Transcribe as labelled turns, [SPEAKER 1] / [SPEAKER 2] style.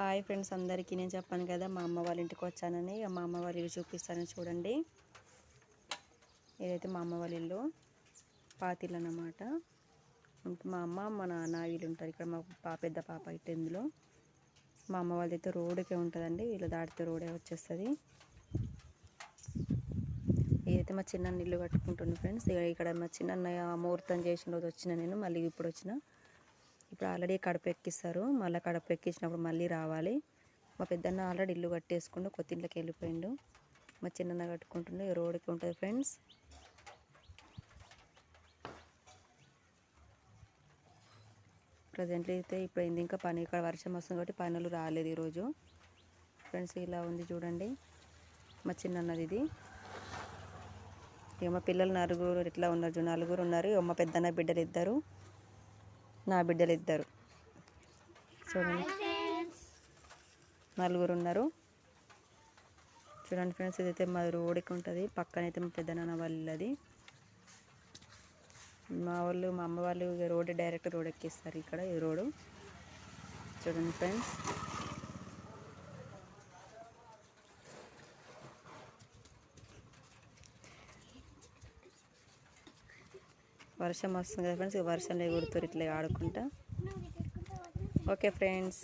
[SPEAKER 1] Hi friends అందరికీ. నేను చెప్పాను కదా మా అమ్మ వాళ్ళ ఇంటికి వచ్చానని. ఇక మా అమ్మ వాళ్ళ ఇల్లు చూపిస్తానని చూడండి. ఇదైతే మా అమ్మ వాళ్ళ ఇల్లు. పాతిల్లు అన్నమాట. మా అమ్మ మా నాన్న వీళ్ళు ఉంటారు ఇక్కడ. మా పా పెద్ద పాప ఇటు ఇందులో. మా అమ్మ వాళ్ళది అయితే రోడ్డుకే ఉంటుందండి. వీళ్ళు దాటితే రోడే వచ్చేస్తుంది. ఇదైతే మా చిన్న ఇల్లు కట్టుకుంటుంది ఫ్రెండ్స్. ఇక ఇక్కడ మా చిన్న ముహూర్తం చేసిన రోజు వచ్చిన నేను. మళ్ళీ ఇప్పుడు వచ్చిన. ఇప్పుడు ఆల్రెడీ కడప ఎక్కిస్తారు. మళ్ళీ కడప ఎక్కించినప్పుడు మళ్ళీ రావాలి. మా పెద్దన్న ఆల్రెడీ ఇల్లు కట్టేసుకుండు కొత్త ఇంట్లోకి వెళ్ళిపోయిండు. మా చిన్న కట్టుకుంటుండే రోడ్కి రోడ్డుకి ఉంటుంది ఫ్రెండ్స్. ప్రజెంట్లీ అయితే ఇప్పుడు అయింది ఇంకా పని. ఇక్కడ వర్షం వస్తుంది కాబట్టి పనులు రాలేదు ఈరోజు. ఫ్రెండ్స్ ఇలా ఉంది చూడండి. మా చిన్నన్నది ఇది. ఇక మా పిల్లలు నలుగురు ఇట్లా ఉన్నారు నలుగురు ఉన్నారు. మా పెద్దన్న బిడ్డలు ఇద్దరు. నా బిడ్డలు ఇద్దరు చూడండి. నలుగురు ఉన్నారు చూడండి ఫ్రెండ్స్ ఇదైతే మా రోడ్కి ఉంటుంది. పక్కనైతే మా పెద్దనాన్న వాళ్ళది. మా వాళ్ళు మా అమ్మ వాళ్ళు ఇక రోడ్ డైరెక్ట్ రోడ్ ఎక్కిస్తారు ఇక్కడ ఈ రోడ్డు. చూడండి ఫ్రెండ్స్. వర్షం వస్తుంది కదా ఫ్రెండ్స్ వర్షంలో ఎగురుతారు ఇట్లా ఆడుకుంటా. Okay friends